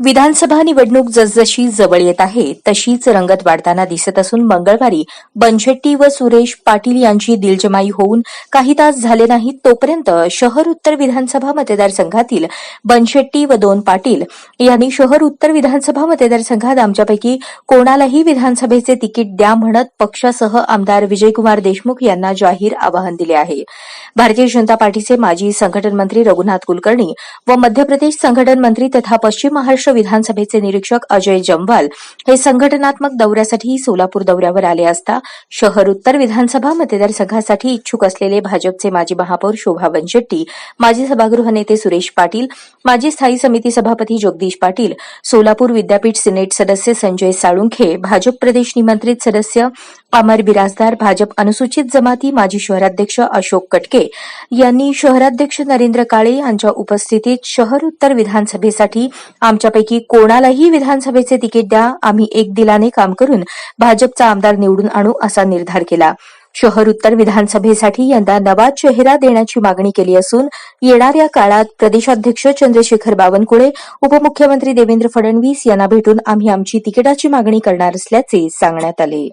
विधानसभा निवडणूक जसजशी जवळ येत आहे तशीच रंगत वाढताना दिसत असून मंगळवारी बनशेट्टी व सुरेश पाटील यांची दिलजमाई होऊन काही तास झाले नाहीत तोपर्यंत शहर उत्तर विधानसभा मतदारसंघातील बनशेट्टी व दोन पाटील यांनी शहर उत्तर विधानसभा मतदारसंघात आमच्यापैकी कोणालाही विधानसभेचे तिकीट द्या म्हणत पक्षासह आमदार विजयकुमार देशमुख यांना जाहीर आवाहन दिले आहे. भारतीय जनता पार्टीचे माजी संघटन मंत्री रघुनाथ कुलकर्णी व मध्य प्रदेश संघटन मंत्री तथा पश्चिम महाराष्ट्र विधानसभेचे निरीक्षक अजय जम्वाल हे संघटनात्मक दौऱ्यासाठी सोलापूर दौऱ्यावर आले असता शहर उत्तर विधानसभा मतदारसंघासाठी इच्छुक असलेले भाजपचे माजी महापौर शोभा बनशेट्टी माजी सभागृह नेते सुरेश पाटील माजी स्थायी समिती सभापती जगदीश पाटील सोलापूर विद्यापीठ सिनेट सदस्य संजय साळुंखे भाजप प्रदेश निमंत्रित सदस्य अमर बिराजदार भाजप अनुसूचित जमाती माजी शहराध्यक्ष अशोक कटके यांनी शहराध्यक्ष नरेंद्र काळे यांच्या उपस्थितीत शहर उत्तर विधानसभेसाठी आमच्यापैकी कोणालाही विधानसभेचे तिकीट द्या आम्ही एक दिलाने काम करून भाजपचा आमदार निवडून आणू असा निर्धार केला. शहर उत्तर विधानसभेसाठी यंदा नवा चेहरा देण्याची मागणी केली असून येणाऱ्या काळात प्रदेशाध्यक्ष चंद्रशेखर बावनकुळे उपमुख्यमंत्री देवेंद्र फडणवीस यांना भेटून आम्ही आमची तिकिटाची मागणी करणार असल्याचे सांगण्यात आले.